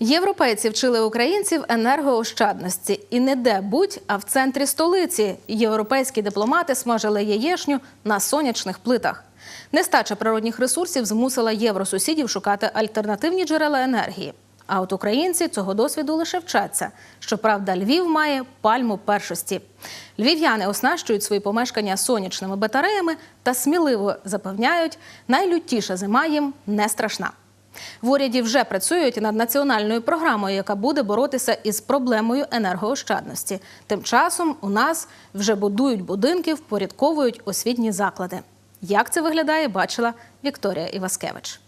Європейці вчили українців енергоощадності і не де-будь, а в центрі столиці. Європейські дипломати смажили яєшню на сонячних плитах. Нестача природних ресурсів змусила євросусідів шукати альтернативні джерела енергії. А от українці цього досвіду лише вчаться. Щоправда, Львів має пальму першості. Львів'яни оснащують свої помешкання сонячними батареями та сміливо запевняють, найлютіша зима їм не страшна. В уряді вже працюють над національною програмою, яка буде боротися із проблемою енергоощадності. Тим часом у нас вже будують будинки, впорядковують освітні заклади. Як це виглядає, бачила Вікторія Іваскевич.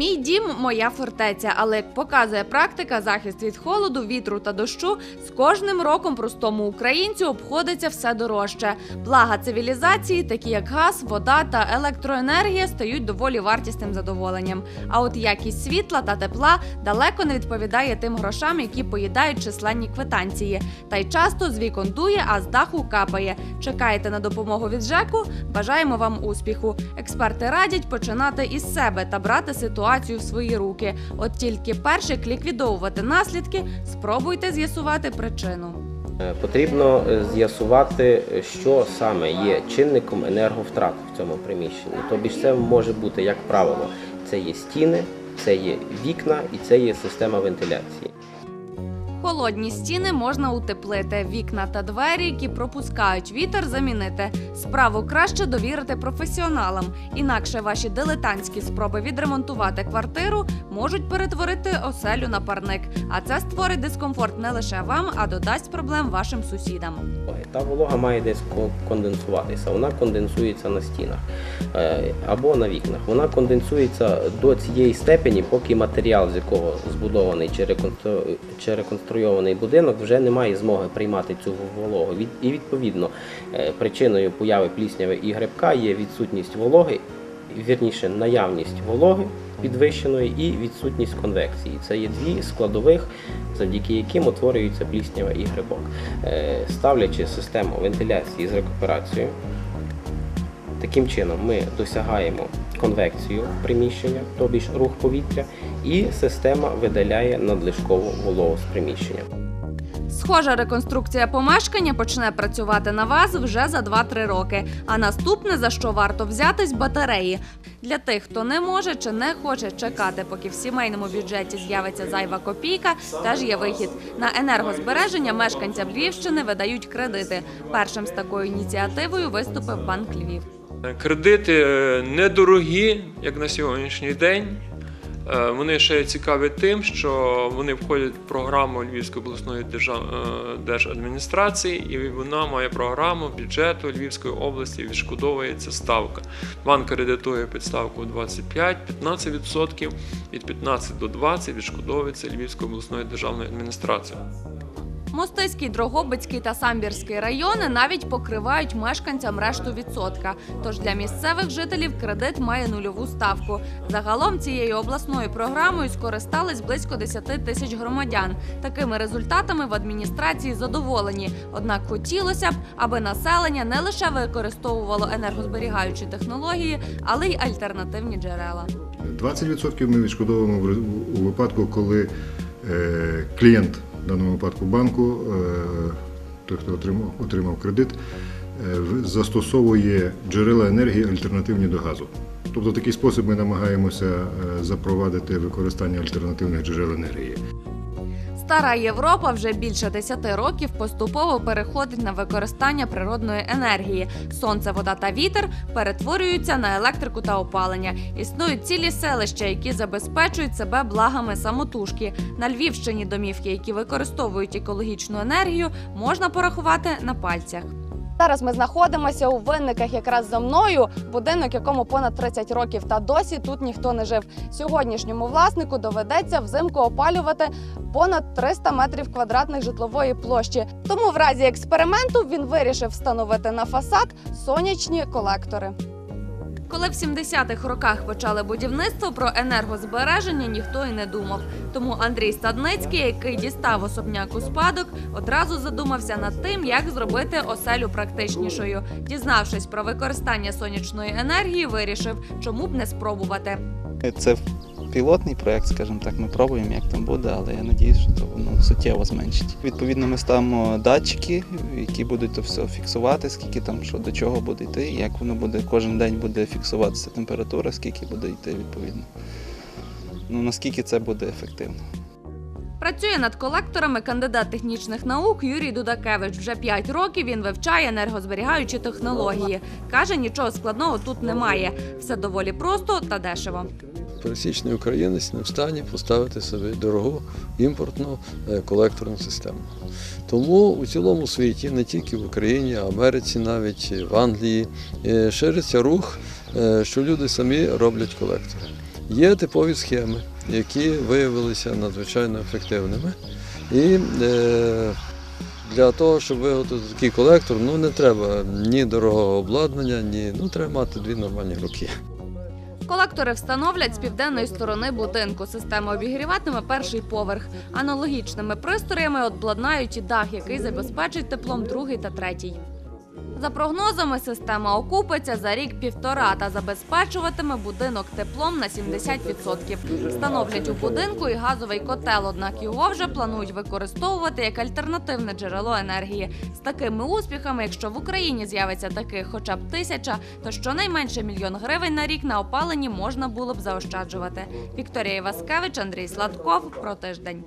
Мій дім моя фортеця, але як показує практика, захист від холоду, вітру та дощу з кожним роком простому українцю обходиться все дорожче. Блага цивілізації, такі як газ, вода та електроенергія, стають доволі вартісним задоволенням. А от якість світла та тепла далеко не відповідає тим грошам, які поїдають численні квитанції. Та й часто з вікон дує, а з даху капає. Чекаєте на допомогу від ЖЕКу? Бажаємо вам успіху. Експерти радять починати із себе та брати ситуацію в свої руки. От тільки перше ліквідовувати наслідки, спробуйте з'ясувати причину. Е, Потрібно е, з'ясувати, що саме є чинником енерговтрат в цьому приміщенні. Тобі ж це може бути, як правило, це є стіни, це є вікна і це є система вентиляції. Холодні стіни можна утеплити, вікна та двері, які пропускають вітер, замінити. Справу краще довірити професіоналам. Інакше ваші дилетантські спроби відремонтувати квартиру можуть перетворити оселю на парник. А це створить дискомфорт не лише вам, а додасть проблем вашим сусідам. Та волога має десь ко- конденсуватися. Вона конденсується на стінах е, або на вікнах. Вона конденсується до цієї степені, поки матеріал, з якого збудований чи реконстру- чи реконструйований будинок, вже не має змоги приймати цю вологу. І відповідно е, причиною появи плісняви і грибка є відсутність вологи, вірніше наявність вологи підвищеної і відсутність конвекції. Це є дві складових, завдяки яким утворюється пліснява і грибок. Е, Ставлячи систему вентиляції з рекуперацією, таким чином ми досягаємо конвекцію приміщення, тобі ж рух повітря, і система видаляє надлишкову вологу з приміщення. Схожа реконструкція помешкання почне працювати на вас вже за 2-3 роки. А наступне, за що варто взятись, батареї. Для тих, хто не може чи не хоче чекати, поки в сімейному бюджеті з'явиться зайва копійка, теж є вихід. На енергозбереження мешканцям Львівщини видають кредити. Першим з такою ініціативою виступив банк Львів. Кредити е, недорогі, як на сьогоднішній день. Е, Вони ще цікаві тим, що вони входять в програму Львівської обласної е, держадміністрації, і вона має програму бюджету Львівської області, відшкодовується ставка. Банк кредитує під ставку 25-15%, від 15 до 20 відшкодовується Львівською обласною державною адміністрацією. Мостиський, Дрогобицький та Самбірський райони навіть покривають мешканцям решту відсотка. Тож для місцевих жителів кредит має нульову ставку. Загалом цією обласною програмою скористались близько 10 тисяч громадян. Такими результатами в адміністрації задоволені. Однак хотілося б, аби населення не лише використовувало енергозберігаючі технології, але й альтернативні джерела. 20% ми відшкодовуємо у випадку, коли е, клієнт, в даному випадку банку, е, той, хто отримав, отримав кредит, е, застосовує джерела енергії альтернативні до газу. Тобто такий спосіб ми намагаємося е, запровадити використання альтернативних джерел енергії. Стара Європа вже більше 10 років поступово переходить на використання природної енергії. Сонце, вода та вітер перетворюються на електрику та опалення. Існують цілі селища, які забезпечують себе благами самотужки. На Львівщині домівки, які використовують екологічну енергію, можна порахувати на пальцях. Зараз ми знаходимося у винниках якраз за мною, будинок, якому понад 30 років, та досі тут ніхто не жив. Сьогоднішньому власнику доведеться взимку опалювати понад 300 метрів квадратних житлової площі. Тому в разі експерименту він вирішив встановити на фасад сонячні колектори. Коли в 70-х роках почали будівництво, про енергозбереження ніхто і не думав. Тому Андрій Стадницький, який дістав особняк у спадок, одразу задумався над тим, як зробити оселю практичнішою. Дізнавшись про використання сонячної енергії, вирішив, чому б не спробувати. Це пілотний проект, скажімо так, ми пробуємо, як там буде, але я сподіваюся, що то воно суттєво зменшить. Відповідно, ми ставимо датчики, які будуть то все фіксувати, скільки там що до чого буде йти, як воно буде кожен день буде фіксуватися температура, скільки буде йти відповідно. Ну наскільки це буде ефективно. Працює над колекторами кандидат технічних наук Юрій Дудакевич. Вже 5 років він вивчає енергозберігаючі технології. Каже, нічого складного тут немає. Все доволі просто та дешево. Пересічний українець не в стані поставити собі дорогу імпортну е, колекторну систему. Тому у цілому світі, не тільки в Україні, а в Америці, навіть в Англії, е, шириться рух, е, що люди самі роблять колектори. Є типові схеми, які виявилися надзвичайно ефективними. І е, для того, щоб виготовити такий колектор, ну не треба ні дорогого обладнання, ні ну треба мати дві нормальні руки. Колектори встановлять з південної сторони будинку. Система обігріватиме перший поверх. Аналогічними пристроями обладнають і дах, який забезпечить теплом другий та третій. За прогнозами, система окупиться за рік-півтора та забезпечуватиме будинок теплом на 70%. Встановлять у будинку і газовий котел, однак його вже планують використовувати як альтернативне джерело енергії. З такими успіхами, якщо в Україні з'явиться таких хоча б тисяча, то щонайменше мільйон гривень на рік на опаленні можна було б заощаджувати. Вікторія Іваскевич, Андрій Сладков про тиждень.